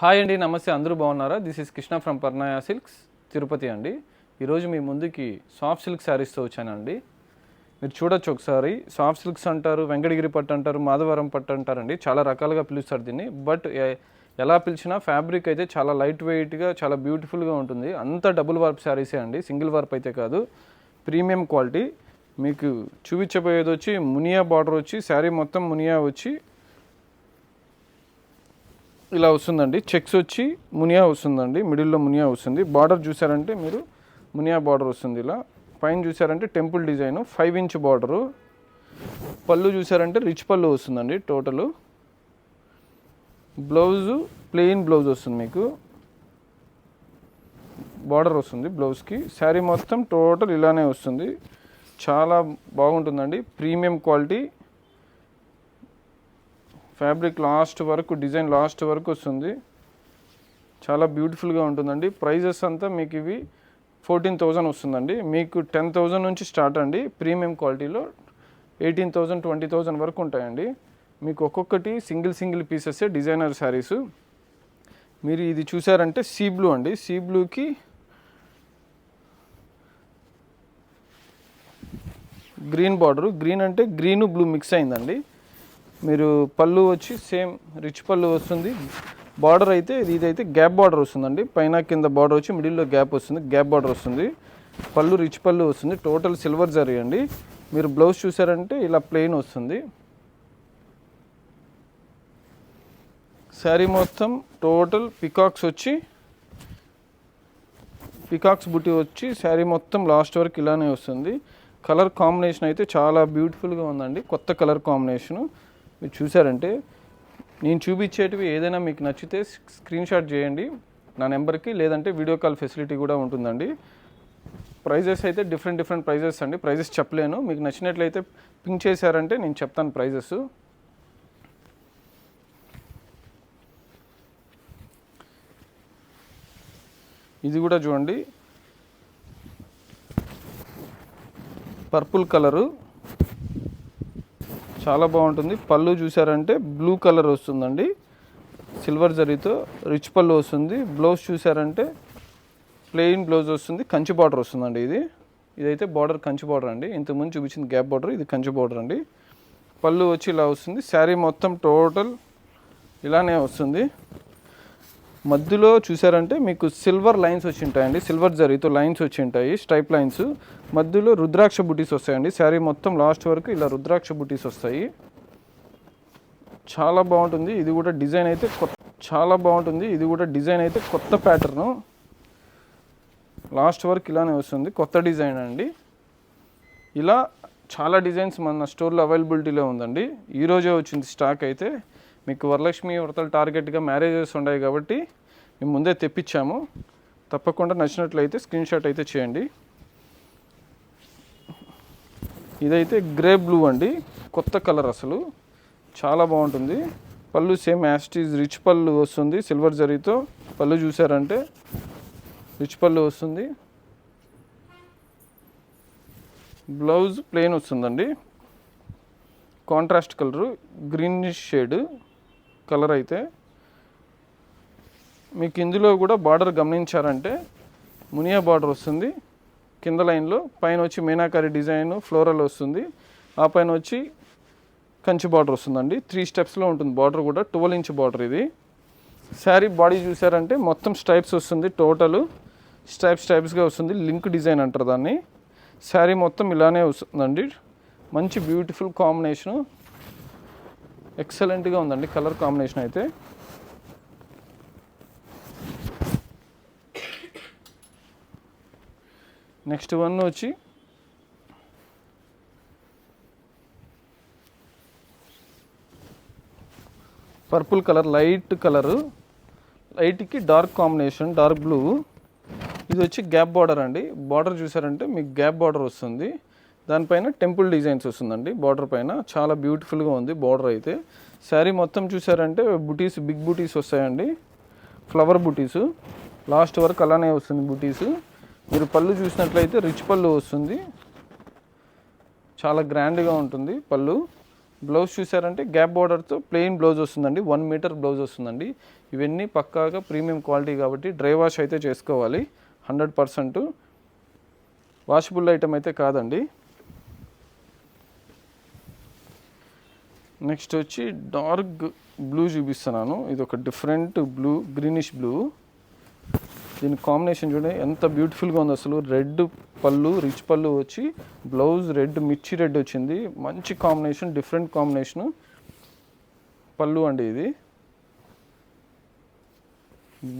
Hi అండి నమస్తే అందరూ బాగున్నారా? This is Krishna from Parnaya silks Tirupati అండి. ఈరోజు మీ ముందుకి సాఫ్ట్ సిల్క్ శారీస్తో వచ్చానండి. మీరు చూడొచ్చు ఒకసారి. సాఫ్ట్ సిల్క్స్ అంటారు వెంకటగిరి పట్టు అంటారు మాధవరం పట్టు అంటారండి. చాలా రకాలుగా పిలుస్తారు దీన్ని. బట్ ఎలా పిలిచినా ఫ్యాబ్రిక్ అయితే చాలా లైట్ వెయిట్గా చాలా బ్యూటిఫుల్గా ఉంటుంది. అంతా డబుల్ వార్ప్ శారీసే అండి. సింగిల్ వార్ప్ అయితే కాదు. ప్రీమియం క్వాలిటీ మీకు చూపించబోయేది వచ్చి మునియా బార్డర్ వచ్చి శారీ మొత్తం మునియా వచ్చి ఇలా వస్తుందండి. చెక్స్ వచ్చి మునియా వస్తుందండి. మిడిల్లో మునియా వస్తుంది. బార్డర్ చూసారంటే మీరు మునియా బార్డర్ వస్తుంది ఇలా. పైన చూసారంటే temple design. Five inch border. పళ్ళు చూసారంటే రిచ్ పళ్ళు వస్తుందండి టోటలు. బ్లౌజు ప్లెయిన్ బ్లౌజ్ వస్తుంది మీకు. బార్డర్ వస్తుంది బ్లౌజ్కి. శారీ మొత్తం టోటల్ ఇలానే వస్తుంది. చాలా బాగుంటుందండి. Premium quality. ఫ్యాబ్రిక్ లాస్ట్ వరకు డిజైన్ లాస్ట్ వరకు వస్తుంది. చాలా బ్యూటిఫుల్గా ఉంటుందండి. ప్రైజెస్ అంతా మీకు ఇవి ఫోర్టీన్ థౌజండ్ వస్తుందండి. మీకు టెన్ థౌజండ్ నుంచి స్టార్ట్ అండి. ప్రీమియం క్వాలిటీలో ఎయిటీన్ థౌజండ్ ట్వంటీ థౌజండ్ వరకు ఉంటాయండి. మీకు ఒక్కొక్కటి single single pieces designer saris. మీరు ఇది చూసారంటే సీ బ్లూ అండి. సీ బ్లూకి గ్రీన్ బార్డరు. గ్రీన్ అంటే గ్రీన్ బ్లూ మిక్స్ అయిందండి. మీరు పళ్ళు వచ్చి సేమ్ రిచ్ పళ్ళు వస్తుంది. బార్డర్ అయితే ఇది ఇదైతే గ్యాప్ బార్డర్ వస్తుందండి. పైన కింద బార్డర్ వచ్చి మిడిల్లో గ్యాప్ వస్తుంది. గ్యాప్ బార్డర్ వస్తుంది. పళ్ళు రిచ్ పళ్ళు వస్తుంది. టోటల్ సిల్వర్ జరీ అండి. మీరు బ్లౌజ్ చూసారంటే ఇలా ప్లెయిన్ వస్తుంది. శారీ మొత్తం టోటల్ పికాక్స్ వచ్చి పికాక్స్ బుట్టి వచ్చి శారీ మొత్తం లాస్ట్ వరకు ఇలానే వస్తుంది. కలర్ కాంబినేషన్ అయితే చాలా బ్యూటిఫుల్గా ఉందండి. కొత్త కలర్ కాంబినేషను. మీరు చూసారంటే నేను చూపించేటివి ఏదైనా మీకు నచ్చితే స్క్రీన్ షాట్ చేయండి నా నెంబర్కి లేదంటే వీడియో కాల్ ఫెసిలిటీ కూడా ఉంటుందండి. ప్రైజెస్ అయితే డిఫరెంట్ డిఫరెంట్ ప్రైజెస్ అండి. ప్రైజెస్ చెప్పలేను. మీకు నచ్చినట్లయితే పింక్ చేశారంటే నేను చెప్తాను ప్రైజెస్. ఇది కూడా చూడండి. Purple colour. చాలా బాగుంటుంది. పళ్ళు చూసారంటే బ్లూ కలర్ వస్తుందండి. సిల్వర్ జరీతో రిచ్ పళ్ళు వస్తుంది. బ్లౌజ్ చూసారంటే ప్లెయిన్ బ్లౌజ్ వస్తుంది. కంచి బార్డర్ వస్తుందండి ఇది. ఇదైతే బార్డర్ కంచి బార్డర్ అండి. ఇంతకుముందు చూపించింది గ్యాప్ బార్డర్ ఇది కంచి బార్డర్ అండి. పళ్ళు వచ్చి ఇలా వస్తుంది. శారీ మొత్తం టోటల్ ఇలానే వస్తుంది. మధ్యలో చూసారంటే మీకు సిల్వర్ లైన్స్ వచ్చి ఉంటాయండి సిల్వర్ జరీతో లైన్స్ వచ్చి ఉంటాయి స్ట్రైప్ లైన్స్. మధ్యలో రుద్రాక్ష బుటీస్ వస్తాయండి. శారీ మొత్తం లాస్ట్ వరకు ఇలా రుద్రాక్ష బుటీస్ వస్తాయి. చాలా బాగుంటుంది. ఇది కూడా డిజైన్ అయితే కొత్త చాలా బాగుంటుంది. ఇది కూడా డిజైన్ అయితే కొత్త ప్యాటర్ను. లాస్ట్ వరకు ఇలానే వస్తుంది. కొత్త డిజైన్ అండి. ఇలా చాలా డిజైన్స్ మన స్టోర్లో అవైలబిలిటీలో ఉందండి. ఈరోజే వచ్చింది స్టాక్ అయితే. మీకు వరలక్ష్మి వ్రతాలు టార్గెట్గా మ్యారేజెస్ ఉన్నాయి కాబట్టి మేము ముందే తెప్పించాము. తప్పకుండా నచ్చినట్లయితే స్క్రీన్ షాట్ అయితే చేయండి. ఇదైతే గ్రే బ్లూ అండి. కొత్త కలర్ అసలు. చాలా బాగుంటుంది. పళ్ళు సేమ్ యాస్టీజ్ రిచ్ పళ్ళు వస్తుంది. సిల్వర్ జరీతో పళ్ళు చూసారంటే రిచ్ పళ్ళు వస్తుంది. బ్లౌజ్ ప్లెయిన్ వస్తుందండి. Contrast colour greenish shade colour అయితే మీకు ఇందులో కూడా బార్డర్ గమనించారంటే మునియా బార్డర్ వస్తుంది. కింద లైన్లో పైన వచ్చి మీనాకారి డిజైన్ ఫ్లోరల్ వస్తుంది. ఆ పైన వచ్చి కంచి బార్డర్ వస్తుందండి. త్రీ స్టెప్స్లో ఉంటుంది బార్డర్ కూడా ట్వెల్వ్ ఇంచ్ బార్డర్ ఇది. శారీ బాడీ చూసారంటే మొత్తం స్టైప్స్ వస్తుంది టోటల్ స్టైప్స్ స్టైప్స్గా వస్తుంది లింక్ డిజైన్ అంటారు దాన్ని. శారీ మొత్తం ఇలానే వస్తుందండి. మంచి బ్యూటిఫుల్ కాంబినేషను. ఎక్సలెంట్గా ఉందండి కలర్ కాంబినేషన్ అయితే. నెక్స్ట్ వన్ వచ్చి పర్పుల్ కలర్ లైట్ కలరు లైట్కి డార్క్ కాంబినేషన్ డార్క్ బ్లూ ఇది వచ్చి గ్యాప్ బార్డర్ అండి. బార్డర్ చూసారంటే మీకు గ్యాప్ బార్డర్ వస్తుంది. దానిపైన టెంపుల్ డిజైన్స్ వస్తుందండి. బార్డర్ పైన చాలా బ్యూటిఫుల్గా ఉంది బార్డర్ అయితే. శారీ మొత్తం చూసారంటే బుటీస్ బిగ్ బుటీస్ వస్తాయండి. ఫ్లవర్ బుటీస్. లాస్ట్ వరకు అలానే వస్తుంది బుటీస్. మీరు పళ్ళు చూసినట్లయితే రిచ్ పళ్ళు వస్తుంది. చాలా గ్రాండ్గా ఉంటుంది పళ్ళు. బ్లౌజ్ చూసారంటే గ్యాప్ బార్డర్తో ప్లెయిన్ బ్లౌజ్ వస్తుందండి. వన్ మీటర్ బ్లౌజ్ వస్తుందండి. ఇవన్నీ పక్కాగా ప్రీమియం క్వాలిటీ కాబట్టి డ్రై వాష్ అయితే చేసుకోవాలి. Hundred percent. వాషబుల్ ఐటమ్ అయితే కాదండి. నెక్స్ట్ వచ్చి డార్క్ బ్లూ చూపిస్తున్నాను. ఇది ఒక డిఫరెంట్ బ్లూ గ్రీనిష్ బ్లూ. దీని కాంబినేషన్ చూడండి ఎంత బ్యూటిఫుల్గా ఉంది అసలు. రెడ్ పళ్ళు రిచ్ పళ్ళు వచ్చి బ్లౌజ్ రెడ్ మిర్చి రెడ్ వచ్చింది. మంచి కాంబినేషన్ డిఫరెంట్ కాంబినేషను. పళ్ళు అండి ఇది.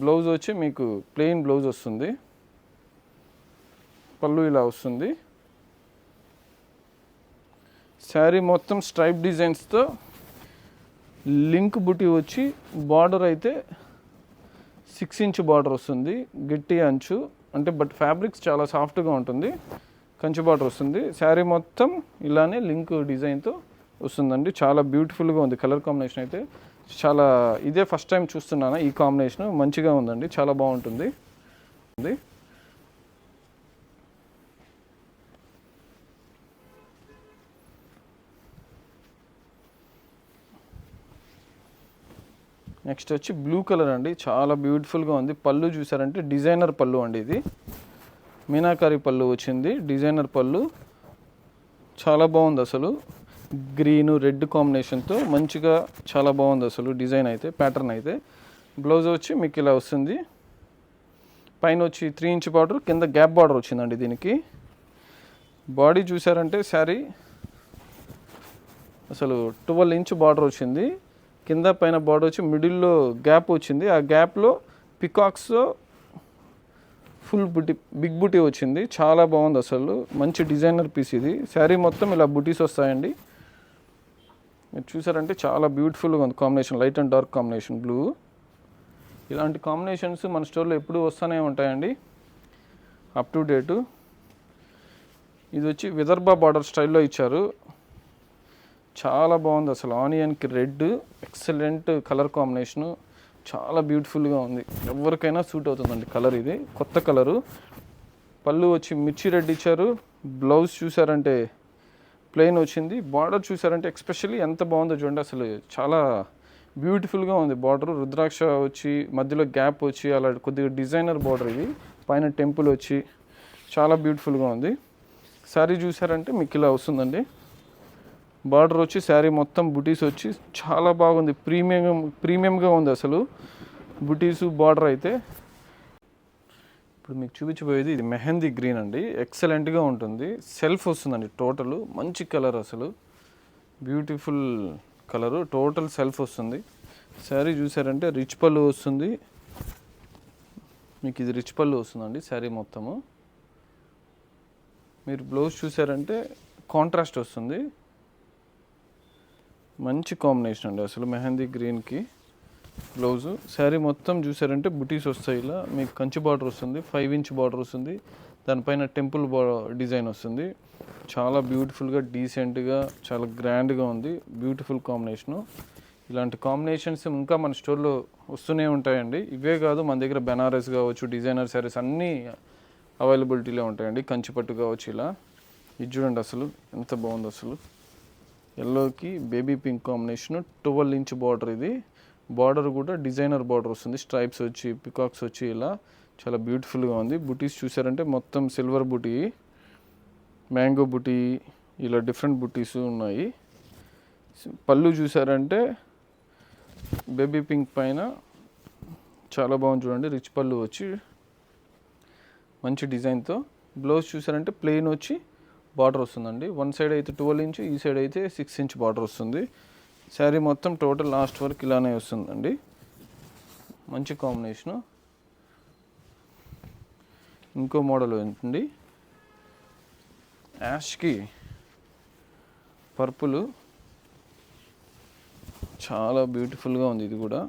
బ్లౌజ్ వచ్చి మీకు ప్లెయిన్ బ్లౌజ్ వస్తుంది. పళ్ళు ఇలా వస్తుంది. శారీ మొత్తం స్ట్రైప్ డిజైన్స్తో లింక్ బుటీ వచ్చి బార్డర్ అయితే సిక్స్ ఇంచ్ బార్డర్ వస్తుంది గట్టి అంచు అంటే బట్ ఫ్యాబ్రిక్స్ చాలా సాఫ్ట్గా ఉంటుంది కంచి బార్డర్ వస్తుంది. శారీ మొత్తం ఇలానే లింక్ డిజైన్తో వస్తుందండి. చాలా బ్యూటిఫుల్గా ఉంది కలర్ కాంబినేషన్ అయితే. చాలా ఇదే ఫస్ట్ టైం చూస్తున్నాను ఈ కాంబినేషన్. మంచిగా ఉందండి చాలా బాగుంటుంది. నెక్స్ట్ వచ్చి బ్లూ కలర్ అండి. చాలా బ్యూటిఫుల్గా ఉంది. పళ్ళు చూసారంటే డిజైనర్ పళ్ళు అండి ఇది. మీనాకారి పళ్ళు వచ్చింది. డిజైనర్ పళ్ళు. చాలా బాగుంది అసలు. గ్రీన్ రెడ్ కాంబినేషన్తో మంచిగా చాలా బాగుంది అసలు డిజైన్ అయితే ప్యాటర్న్ అయితే. బ్లౌజ్ వచ్చి మీకు ఇలా వస్తుంది. పైన వచ్చి త్రీ ఇంచ్ బార్డర్ కింద గ్యాప్ బార్డర్ వచ్చిందండి దీనికి. బాడీ చూసారంటే శారీ. అసలు ట్వెల్వ్ ఇంచ్ బార్డర్ వచ్చింది. కింద పైన బార్డర్ వచ్చి మిడిల్లో గ్యాప్ వచ్చింది. ఆ గ్యాప్లో పికాక్స్ ఫుల్ బుటీ బిగ్ బుటీ వచ్చింది. చాలా బాగుంది అసలు. మంచి డిజైనర్ పీస్ ఇది. శారీ మొత్తం ఇలా బుటీస్ వస్తాయండి. మీరు చూసారంటే చాలా బ్యూటిఫుల్గా ఉంది combination light and dark combination blue ఇలాంటి కాంబినేషన్స్ మన స్టోర్లో ఎప్పుడూ వస్తూనే ఉంటాయండి. అప్ టు డేటు ఇది వచ్చి విదర్భ బార్డర్ స్టైల్లో ఇచ్చారు. చాలా బాగుంది. అసలు ఆనియన్కి రెడ్ ఎక్సలెంట్ కలర్ కాంబినేషను. చాలా బ్యూటిఫుల్గా ఉంది. ఎవరికైనా సూట్ అవుతుందండి కలర్ ఇది. కొత్త కలరు. పళ్ళు వచ్చి మిర్చి రెడ్ ఇచ్చారు. బ్లౌజ్ చూసారంటే ప్లెయిన్ వచ్చింది. బార్డర్ చూసారంటే ఎక్స్పెషల్లీ ఎంత బాగుందో చూడండి. అసలు చాలా బ్యూటిఫుల్గా ఉంది బార్డర్. రుద్రాక్ష వచ్చి మధ్యలో గ్యాప్ వచ్చి అలా కొద్దిగా డిజైనర్ బార్డర్ ఇది. పైన టెంపుల్ వచ్చి చాలా బ్యూటిఫుల్గా ఉంది. శారీ చూసారంటే మీకు ఇలా వస్తుందండి. బార్డర్ వచ్చి శారీ మొత్తం బుటీస్ వచ్చి చాలా బాగుంది. ప్రీమియం ప్రీమియంగా ఉంది అసలు. బుటీసు బార్డర్ అయితే. ఇప్పుడు మీకు చూపించబోయేది ఇది మెహందీ గ్రీన్ అండి. ఎక్సలెంట్గా ఉంటుంది. సెల్ఫ్ వస్తుందండి టోటల్. మంచి కలర్ అసలు. Beautiful colour. టోటల్ సెల్ఫ్ వస్తుంది. శారీ చూసారంటే రిచ్ పళ్ళు వస్తుంది. మీకు ఇది రిచ్ పళ్ళు వస్తుందండి శారీ మొత్తము. మీరు బ్లౌజ్ చూసారంటే కాంట్రాస్ట్ వస్తుంది. మంచి కాంబినేషన్ అండి. అసలు మెహందీ గ్రీన్కి బ్లౌజు శారీ మొత్తం చూసారంటే బుటీస్ వస్తాయి ఇలా. మీకు కంచి బార్డర్ వస్తుంది ఫైవ్ ఇంచ్ బార్డర్ వస్తుంది. దానిపైన టెంపుల్ డిజైన్ వస్తుంది. చాలా బ్యూటిఫుల్గా డీసెంట్గా చాలా గ్రాండ్గా ఉంది. బ్యూటిఫుల్ కాంబినేషను ఇలాంటి కాంబినేషన్స్ ఇంకా మన స్టోర్లో వస్తూనే ఉంటాయండి. ఇవే కాదు మన దగ్గర బెనారస్ కావచ్చు డిజైనర్ శారీస్ అన్నీ అవైలబిలిటీలో ఉంటాయండి. కంచిపట్టు కావచ్చు ఇలా. ఇది చూడండి అసలు ఎంత బాగుంది అసలు. ఎల్లోకి baby pink combination twelve inch border ఇది. బార్డర్ కూడా డిజైనర్ బార్డర్ వస్తుంది. స్ట్రైప్స్ వచ్చి పికాక్స్ వచ్చి ఇలా చాలా బ్యూటిఫుల్గా ఉంది. బుటీస్ చూసారంటే మొత్తం సిల్వర్ బుటీ మ్యాంగో బుటీ ఇలా డిఫరెంట్ బుటీస్ ఉన్నాయి. పళ్ళు చూసారంటే బేబీ పింక్ పైన చాలా బాగుంది చూడండి. రిచ్ పళ్ళు వచ్చి మంచి డిజైన్తో. బ్లౌజ్ చూసారంటే ప్లెయిన్ వచ్చి బార్డర్ వస్తుందండి. వన్ సైడ్ అయితే ట్వెల్వ్ ఇంచ్ ఈ సైడ్ అయితే సిక్స్ ఇంచ్ బార్డర్ వస్తుంది. శారీ మొత్తం టోటల్ లాస్ట్ వరకు ఇలానే వస్తుందండి. మంచి కాంబినేషను. ఇంకో మోడల్ ఏంటండి? యాష్కి పర్పుల్. చాలా బ్యూటిఫుల్గా ఉంది ఇది కూడా.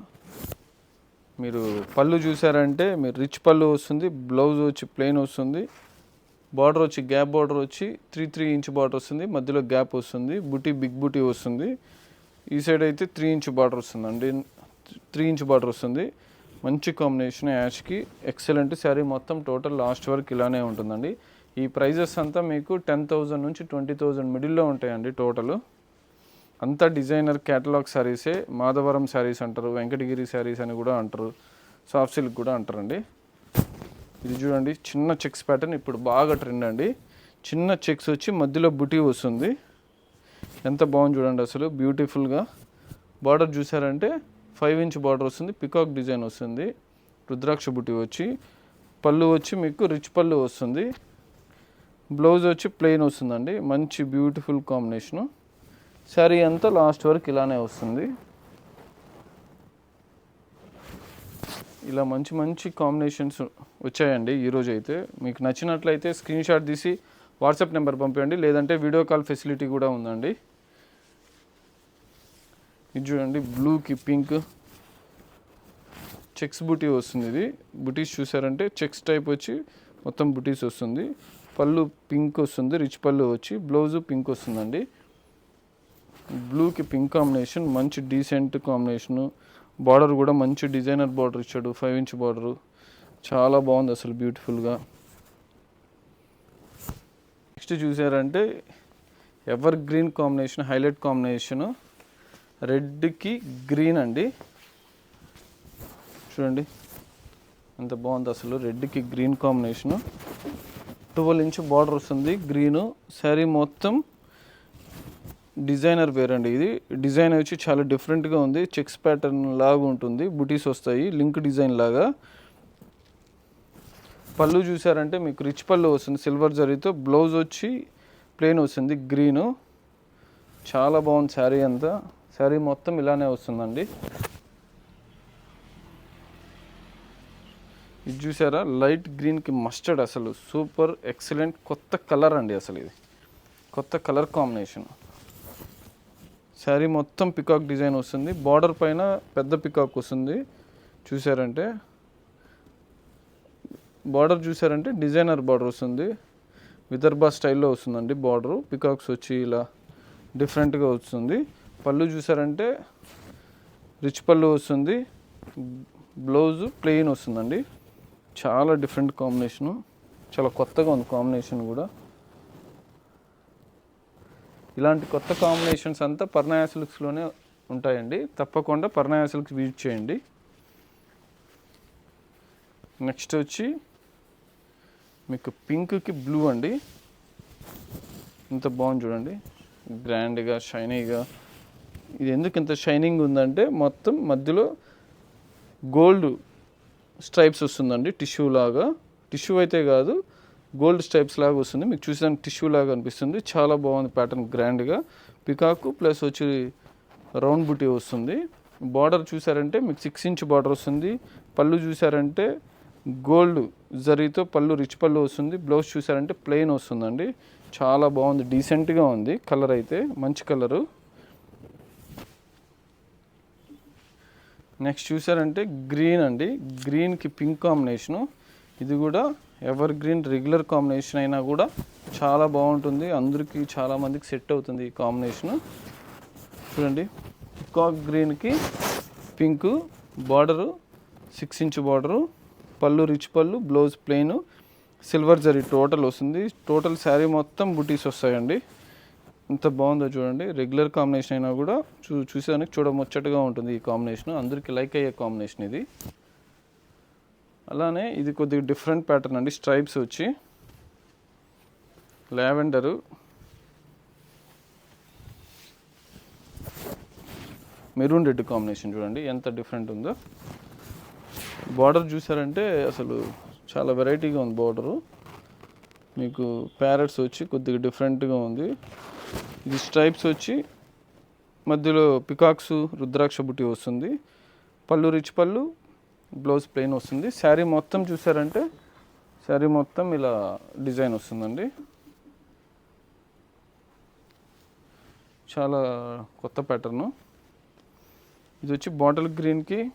మీరు పళ్ళు చూసారంటే మీరు రిచ్ పళ్ళు వస్తుంది బ్లౌజ్ వచ్చి ప్లెయిన్ వస్తుంది. బార్డర్ వచ్చి గ్యాప్ బార్డర్ వచ్చి త్రీ త్రీ ఇంచ్ బార్డర్ వస్తుంది. మధ్యలో గ్యాప్ వస్తుంది. బుటీ బిగ్ బుటీ వస్తుంది. ఈ సైడ్ అయితే త్రీ ఇంచ్ బార్డర్ వస్తుందండి. త్రీ ఇంచ్ బార్డర్ వస్తుంది. మంచి కాంబినేషన్ యాష్కి. ఎక్సలెంట్ శారీ మొత్తం టోటల్ లాస్ట్ వరకు ఇలానే ఉంటుందండి. ఈ ప్రైజెస్ అంతా మీకు టెన్ థౌజండ్ నుంచి ట్వంటీ థౌజండ్ మిడిల్లో ఉంటాయండి టోటల్ అంతా డిజైనర్ క్యాటలాగ్ శారీసే మాధవరం శారీస్ అంటారు. వెంకటగిరి శారీస్ అని కూడా అంటారు. సాఫ్ట్ సిల్క్ కూడా అంటారండి. ఇది చూడండి చిన్న చెక్స్ ప్యాటర్న్ ఇప్పుడు బాగా ట్రెండ్ అండి. చిన్న చెక్స్ వచ్చి మధ్యలో బుటీ వస్తుంది. ఎంత బాగుంది చూడండి అసలు బ్యూటిఫుల్గా బార్డర్ చూసారంటే ఫైవ్ ఇంచ్ బార్డర్ వస్తుంది పికాక్ డిజైన్ వస్తుంది రుద్రాక్ష బుటీ వచ్చి పళ్ళు వచ్చి మీకు రిచ్ పళ్ళు వస్తుంది. బ్లౌజ్ వచ్చి ప్లెయిన్ వస్తుందండి మంచి బ్యూటిఫుల్ కాంబినేషను శారీ అంతా లాస్ట్ వరకు ఇలానే వస్తుంది. ఇలా మంచి మంచి కాంబినేషన్స్ వచ్చాయండి ఈరోజు అయితే. మీకు నచ్చినట్లయితే స్క్రీన్ షాట్ తీసి వాట్సాప్ నెంబర్ పంపించండి లేదంటే వీడియో కాల్ ఫెసిలిటీ కూడా ఉందండి. ఇది చూడండి బ్లూకి పింక్ చెక్స్ బుటీ వస్తుంది ఇది. బుటీస్ చూసారంటే చెక్స్ టైప్ వచ్చి మొత్తం బుటీస్ వస్తుంది. పళ్ళు పింక్ వస్తుంది రిచ్ పళ్ళు వచ్చి బ్లౌజు పింక్ వస్తుందండి. బ్లూకి పింక్ కాంబినేషన్ మంచి డీసెంట్ కాంబినేషను బార్డర్ కూడా మంచి డిజైనర్ బార్డర్ ఇచ్చాడు. Five inch border. చాలా బాగుంది అసలు బ్యూటిఫుల్గా. నెక్స్ట్ చూసారంటే ever green combination highlight combination. రెడ్కి గ్రీన్ అండి. చూడండి. ఎంత బాగుంది అసలు రెడ్కి green combination. Twelve inch border వస్తుంది. గ్రీను. శారీ మొత్తం డిజైనర్ వేర్ అండి ఇది. డిజైన్ వచ్చి చాలా డిఫరెంట్గా ఉంది. చెక్స్ ప్యాటర్న్ లాగా ఉంటుంది. బుటీస్ వస్తాయి. లింక్ డిజైన్ లాగా. పళ్ళు చూసారంటే మీకు రిచ్ పళ్ళు వస్తుంది. సిల్వర్ జరీతో. బ్లౌజ్ వచ్చి ప్లెయిన్ వస్తుంది. గ్రీను. చాలా బాగుంది శారీ అంతా. శారీ మొత్తం ఇలానే వస్తుందండి. ఇది చూసారా? లైట్ గ్రీన్కి మస్టర్డ్ అసలు. సూపర్ ఎక్సలెంట్ కొత్త కలర్ అండి అసలు ఇది. కొత్త కలర్ కాంబినేషన్. శారీ మొత్తం పికాక్ డిజైన్ వస్తుంది. బార్డర్ పైన పెద్ద పికాక్ వస్తుంది. చూసారంటే బార్డర్ చూసారంటే డిజైనర్ బార్డర్ వస్తుంది. విదర్భ స్టైల్లో వస్తుందండి బార్డరు. పికాక్స్ వచ్చి ఇలా డిఫరెంట్గా వస్తుంది. పళ్ళు చూసారంటే రిచ్ పళ్ళు వస్తుంది. బ్లౌజు ప్లెయిన్ వస్తుందండి. చాలా డిఫరెంట్ కాంబినేషను. చాలా కొత్తగా ఉంది కాంబినేషన్ కూడా. ఇలాంటి కొత్త కాంబినేషన్స్ అంతా పర్ణాయా సిల్క్స్లోనే ఉంటాయండి. తప్పకుండా పర్ణాయ సిల్క్స్ విజిట్ చేయండి. నెక్స్ట్ వచ్చి మీకు పింక్కి బ్లూ అండి. ఇంత బాగుంది చూడండి. గ్రాండ్గా షైనీగా ఇది ఎందుకు ఇంత షైనింగ్ ఉందంటే మొత్తం మధ్యలో గోల్డ్ స్ట్రైప్స్ వస్తుందండి టిష్యూ లాగా. టిష్యూ అయితే కాదు గోల్డ్ స్టైప్స్ లాగా వస్తుంది. మీకు చూసేదానికి టిష్యూ లాగా అనిపిస్తుంది. చాలా బాగుంది ప్యాటర్న్ గ్రాండ్గా. పికాకు ప్లస్ వచ్చి రౌండ్ బుటీ వస్తుంది. బార్డర్ చూసారంటే మీకు సిక్స్ ఇంచ్ బార్డర్ వస్తుంది. పళ్ళు చూసారంటే గోల్డ్ జరీతో పళ్ళు రిచ్ పళ్ళు వస్తుంది. బ్లౌజ్ చూసారంటే ప్లెయిన్ వస్తుందండి. చాలా బాగుంది. డీసెంట్గా ఉంది. కలర్ అయితే మంచి కలరు. నెక్స్ట్ చూసారంటే గ్రీన్ అండి. గ్రీన్కి పింక్ కాంబినేషను. ఇది కూడా ఎవర్ గ్రీన్ రెగ్యులర్ కాంబినేషన్ అయినా కూడా చాలా బాగుంటుంది. అందరికీ చాలామందికి సెట్ అవుతుంది ఈ కాంబినేషను. చూడండి పికాక్ గ్రీన్కి pink border six inch border పళ్ళు రిచ్ పళ్ళు బ్లౌజ్ ప్లెయిన్ సిల్వర్ జరీ టోటల్ వస్తుంది. టోటల్ శారీ మొత్తం బుటీస్ వస్తాయండి. ఎంత బాగుందో చూడండి. రెగ్యులర్ కాంబినేషన్ అయినా కూడా చూ చూసేదానికి చూడముచ్చటగా ఉంటుంది ఈ కాంబినేషన్. అందరికీ లైక్ అయ్యే కాంబినేషన్ ఇది. అలానే ఇది కొద్దిగా డిఫరెంట్ ప్యాటర్న్ అండి. స్ట్రైప్స్ వచ్చి లావెండరు మెరూన్ రెడ్ కాంబినేషన్ చూడండి. ఎంత డిఫరెంట్ ఉందో. బార్డర్ చూసారంటే అసలు చాలా వెరైటీగా ఉంది బార్డరు మీకు ప్యారెట్స్ వచ్చి కొద్దిగా డిఫరెంట్గా ఉంది. ఇది స్ట్రైప్స్ వచ్చి మధ్యలో పికాక్స్ రుద్రాక్ష బుట్టి వస్తుంది. పళ్ళు రిచ్ పళ్ళు బ్లౌజ్ ప్లెయిన్ వస్తుంది. శారీ మొత్తం చూసారంటే శారీ మొత్తం ఇలా డిజైన్ వస్తుందండి. చాలా కొత్త ప్యాటర్ను. ఇది వచ్చి బాటిల్ గ్రీన్కి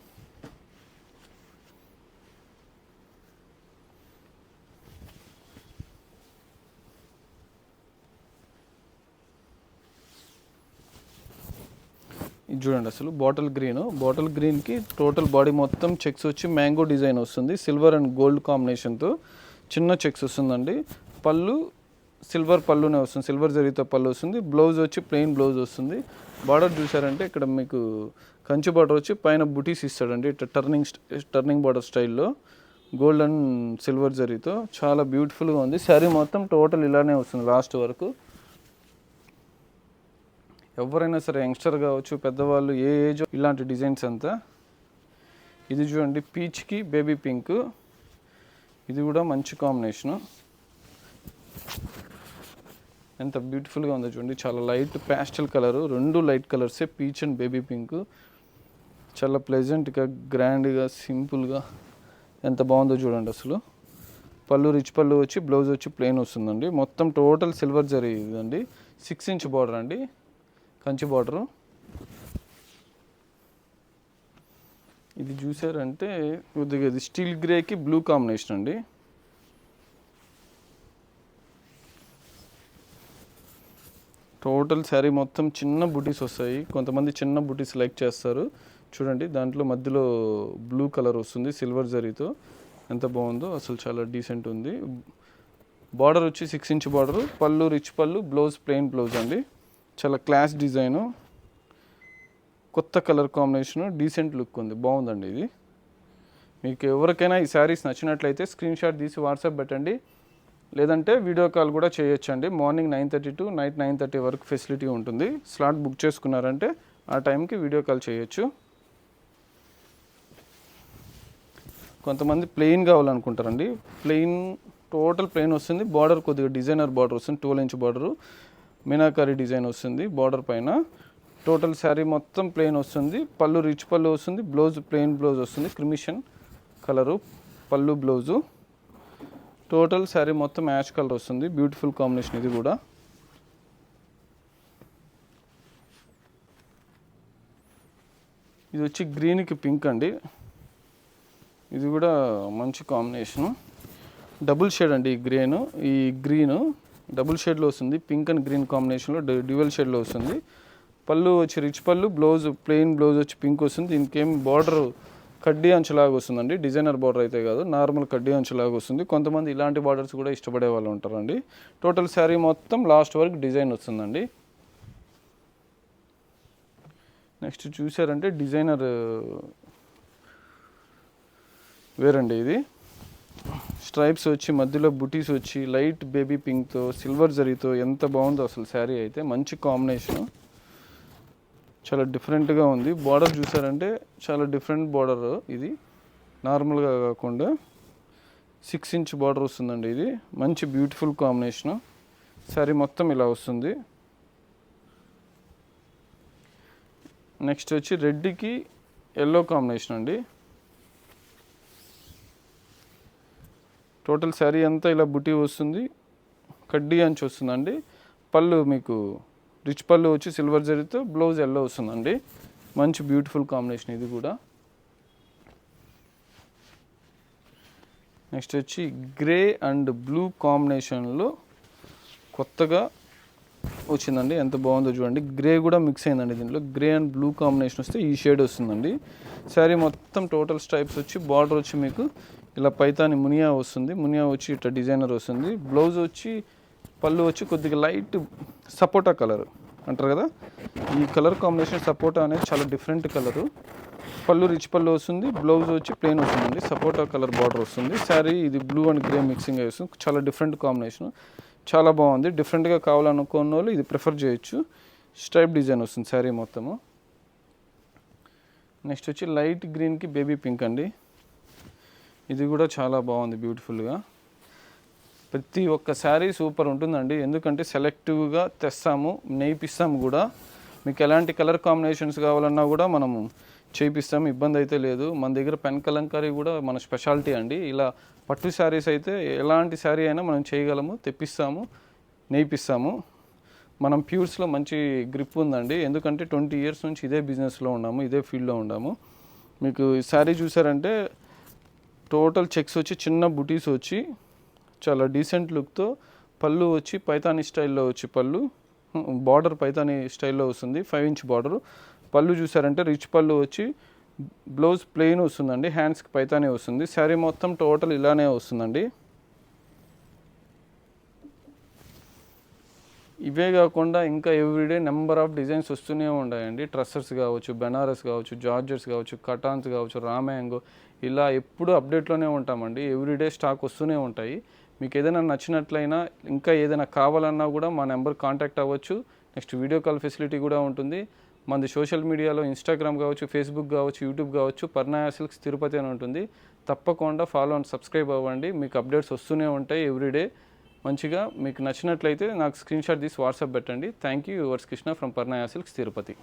చూడండి అసలు బాటిల్ గ్రీన్ బాటిల్ గ్రీన్కి టోటల్ బాడీ మొత్తం చెక్స్ వచ్చి మ్యాంగో డిజైన్ వస్తుంది. సిల్వర్ అండ్ గోల్డ్ కాంబినేషన్తో చిన్న చెక్స్ వస్తుందండి. పళ్ళు సిల్వర్ పళ్ళునే వస్తుంది. సిల్వర్ జరీతో పళ్ళు వస్తుంది. బ్లౌజ్ వచ్చి ప్లెయిన్ బ్లౌజ్ వస్తుంది. బార్డర్ చూసారంటే ఇక్కడ మీకు కంచి బార్డర్ వచ్చి పైన బుటీస్ ఇస్తాడండి. ఇట్లా టర్నింగ్ టర్నింగ్ బార్డర్ స్టైల్లో గోల్డ్ అండ్ సిల్వర్ జరీతో చాలా బ్యూటిఫుల్గా ఉంది. శారీ మొత్తం టోటల్ ఇలానే వస్తుంది లాస్ట్ వరకు. ఎవరైనా సరే యంగ్స్టర్ కావచ్చు పెద్దవాళ్ళు ఏ ఏజ్ ఇలాంటి డిజైన్స్ అంతా. ఇది చూడండి పీచ్కి బేబీ పింక్. ఇది కూడా మంచి కాంబినేషను. ఎంత బ్యూటిఫుల్గా ఉందో చూడండి చాలా లైట్ ప్యాస్టల్ కలరు రెండు లైట్ కలర్సే పీచ్ అండ్ బేబీ పింక్. చాలా ప్లెజెంట్గా గ్రాండ్గా సింపుల్గా ఎంత బాగుందో చూడండి అసలు. పళ్ళు రిచ్ పళ్ళు వచ్చి బ్లౌజ్ వచ్చి ప్లెయిన్ వస్తుందండి. మొత్తం టోటల్ సిల్వర్ జరీ ఇదండి. సిక్స్ ఇంచ్ బార్డర్ అండి. కంచి బార్డరు ఇది చూసారంటే కొద్దిగా ఇది స్టీల్ గ్రేకి బ్లూ కాంబినేషన్ అండి. టోటల్ శారీ మొత్తం చిన్న బుటీస్ వస్తాయి. కొంతమంది చిన్న బుటీస్ లైక్ చేస్తారు. చూడండి దాంట్లో మధ్యలో బ్లూ కలర్ వస్తుంది సిల్వర్ జరీతో. ఎంత బాగుందో అసలు చాలా డీసెంట్ ఉంది. బార్డర్ వచ్చి సిక్స్ ఇంచ్ బార్డరు. పళ్ళు రిచ్ పళ్ళు బ్లౌజ్ ప్లెయిన్ బ్లౌజ్ అండి. చాలా క్లాస్ డిజైను కొత్త కలర్ కాంబినేషను డీసెంట్ లుక్ ఉంది. బాగుందండి ఇది. మీకు ఎవరికైనా ఈ శారీస్ నచ్చినట్లయితే స్క్రీన్ షాట్ తీసి వాట్సాప్ పెట్టండి. లేదంటే వీడియో కాల్ కూడా చేయొచ్చండి. Morning nine thirty to night nine thirty వరకు ఫెసిలిటీ ఉంటుంది. స్లాట్ బుక్ చేసుకున్నారంటే ఆ టైంకి వీడియో కాల్ చేయొచ్చు. కొంతమంది ప్లెయిన్ కావాలనుకుంటారండి. ప్లెయిన్ టోటల్ ప్లెయిన్ వస్తుంది. బార్డర్ కొద్దిగా డిజైనర్ బార్డర్ వస్తుంది. Twelve inch border meenakari design వస్తుంది బార్డర్ పైన. టోటల్ శారీ మొత్తం ప్లెయిన్ వస్తుంది. పళ్ళు రిచ్ పళ్ళు వస్తుంది. బ్లౌజ్ ప్లెయిన్ బ్లౌజ్ వస్తుంది. క్రిమిషన్ కలరు పళ్ళు బ్లౌజు. టోటల్ శారీ మొత్తం యాష్ కలర్ వస్తుంది. బ్యూటిఫుల్ కాంబినేషన్ ఇది కూడా. ఇది వచ్చి గ్రీన్కి పింక్ అండి. ఇది కూడా మంచి కాంబినేషను. డబుల్ షేడ్ అండి ఈ గ్రీన్ ఈ గ్రీన్. డబుల్ షేడ్లో వస్తుంది పింక్ అండ్ గ్రీన్ కాంబినేషన్లో డ్యువల్ షేడ్లో వస్తుంది. పళ్ళు వచ్చి రిచ్ పళ్ళు బ్లౌజ్ ప్లెయిన్ బ్లౌజ్ వచ్చి పింక్ వస్తుంది. దీనికి ఏం బార్డర్ కడ్డీ అంచులాగా వస్తుందండి. డిజైనర్ బార్డర్ అయితే కాదు నార్మల్ కడ్డీ అంచులాగా వస్తుంది. కొంతమంది ఇలాంటి బార్డర్స్ కూడా ఇష్టపడే వాళ్ళు ఉంటారండి. టోటల్ శారీ మొత్తం లాస్ట్ వరకు డిజైన్ వస్తుందండి. నెక్స్ట్ చూసారంటే డిజైనర్ వేరండి ఇది. స్ట్రైప్స్ వచ్చి మధ్యలో బుటీస్ వచ్చి లైట్ బేబీ పింక్తో సిల్వర్ జరీతో ఎంత బాగుందో అసలు శారీ అయితే మంచి కాంబినేషను. చాలా డిఫరెంట్గా ఉంది. బార్డర్ చూసారంటే చాలా డిఫరెంట్ బార్డర్ ఇది. నార్మల్గా కాకుండా సిక్స్ ఇంచ్ బార్డర్ వస్తుందండి ఇది. మంచి బ్యూటిఫుల్ కాంబినేషను. శారీ మొత్తం ఇలా వస్తుంది. నెక్స్ట్ వచ్చి రెడ్కి ఎల్లో కాంబినేషన్ అండి. టోటల్ శారీ అంతా ఇలా బుటీ వస్తుంది. కడ్డీ అంచు వస్తుందండి పళ్ళు మీకు రిచ్ పళ్ళు వచ్చి సిల్వర్ జరీతో బ్లౌజ్ ఎల్లో వస్తుందండి. మంచి బ్యూటిఫుల్ కాంబినేషన్ ఇది కూడా. నెక్స్ట్ వచ్చి గ్రే అండ్ బ్లూ కాంబినేషన్లో కొత్తగా వచ్చిందండి. ఎంత బాగుందో చూడండి. గ్రే కూడా మిక్స్ అయిందండి దీంట్లో. గ్రే అండ్ బ్లూ కాంబినేషన్ వస్తే ఈ షేడ్ వస్తుందండి. శారీ మొత్తం టోటల్ స్ట్రైప్స్ వచ్చి బార్డర్ వచ్చి మీకు ఇలా పైతాని మునియా వస్తుంది. మునియా వచ్చి ఇట్లా డిజైనర్ వస్తుంది. బ్లౌజ్ వచ్చి పళ్ళు వచ్చి కొద్దిగా లైట్ సపోటా కలర్ అంటారు కదా? ఈ కలర్ కాంబినేషన్ సపోటా అనేది చాలా డిఫరెంట్ కలరు. పళ్ళు రిచ్ పళ్ళు వస్తుంది. బ్లౌజ్ వచ్చి ప్లెయిన్ వస్తుందండి. సపోటా కలర్ బార్డర్ వస్తుంది. శారీ ఇది బ్లూ అండ్ గ్రే మిక్సింగ్ అయి వస్తుంది. చాలా డిఫరెంట్ కాంబినేషన్ చాలా బాగుంది. డిఫరెంట్గా కావాలనుకున్న వాళ్ళు ఇది ప్రిఫర్ చేయొచ్చు. స్ట్రైప్ డిజైన్ వస్తుంది శారీ మొత్తము. నెక్స్ట్ వచ్చి లైట్ గ్రీన్కి బేబీ పింక్ అండి. ఇది కూడా చాలా బాగుంది బ్యూటిఫుల్గా ప్రతి ఒక్క శారీ సూపర్ ఉంటుందండి. ఎందుకంటే సెలెక్టివ్గా తెస్తాము నేయిపిస్తాము కూడా. మీకు ఎలాంటి కలర్ కాంబినేషన్స్ కావాలన్నా కూడా మనము చేపిస్తాం ఇబ్బంది అయితే లేదు. మన దగ్గర పెన్ కలంకారీ కూడా మన స్పెషాలిటీ అండి. ఇలా పట్టు శారీస్ అయితే ఎలాంటి శారీ అయినా మనం చేయగలము తెప్పిస్తాము నేయిపిస్తాము మనం ప్యూర్స్లో మంచి గ్రిప్ ఉందండి. ఎందుకంటే ట్వంటీ ఇయర్స్ నుంచి ఇదే బిజినెస్లో ఉన్నాము ఇదే ఫీల్డ్లో ఉన్నాము. మీకు శారీ చూసారంటే టోటల్ చెక్స్ వచ్చి చిన్న బుటీస్ వచ్చి చాలా డీసెంట్ లుక్తో పళ్ళు వచ్చి పైతాని స్టైల్లో వచ్చి పళ్ళు బార్డర్ పైతాని స్టైల్లో వస్తుంది ఫైవ్ ఇంచ్ బార్డర్. పళ్ళు చూసారంటే రిచ్ పళ్ళు వచ్చి బ్లౌజ్ ప్లెయిన్ వస్తుందండి హ్యాండ్స్కి పైతానే వస్తుంది. శారీ మొత్తం టోటల్ ఇలానే వస్తుందండి. ఇవే కాకుండా ఇంకా ఎవ్రీడే నెంబర్ ఆఫ్ డిజైన్స్ వస్తూనే ఉన్నాయండి ట్రస్సర్స్ కావచ్చు బెనారస్ కావచ్చు జార్జర్స్ కావచ్చు కటాన్స్ కావచ్చు రామాయంగో ఇలా ఎప్పుడు అప్డేట్లోనే ఉంటామండి. ఎవ్రీడే స్టాక్ వస్తూనే ఉంటాయి. మీకు ఏదైనా నచ్చినట్లయినా ఇంకా ఏదైనా కావాలన్నా కూడా మా నెంబర్ కాంటాక్ట్ అవ్వచ్చు. నెక్స్ట్ వీడియో కాల్ ఫెసిలిటీ కూడా ఉంటుంది. మనది సోషల్ మీడియాలో ఇన్స్టాగ్రామ్ కావచ్చు ఫేస్బుక్ కావచ్చు యూట్యూబ్ కావచ్చు పర్నాయా సిల్క్స్ తిరుపతి అని ఉంటుంది. తప్పకుండా ఫాలో అండ్ సబ్స్క్రైబ్ అవ్వండి. మీకు అప్డేట్స్ వస్తూనే ఉంటాయి ఎవ్రీడే. మంచిగా మీకు నచ్చినట్లయితే నాకు స్క్రీన్షాట్ తీసి వాట్సాప్ పెట్టండి. Thank you yours Krishna from Parnaya silks Tirupati.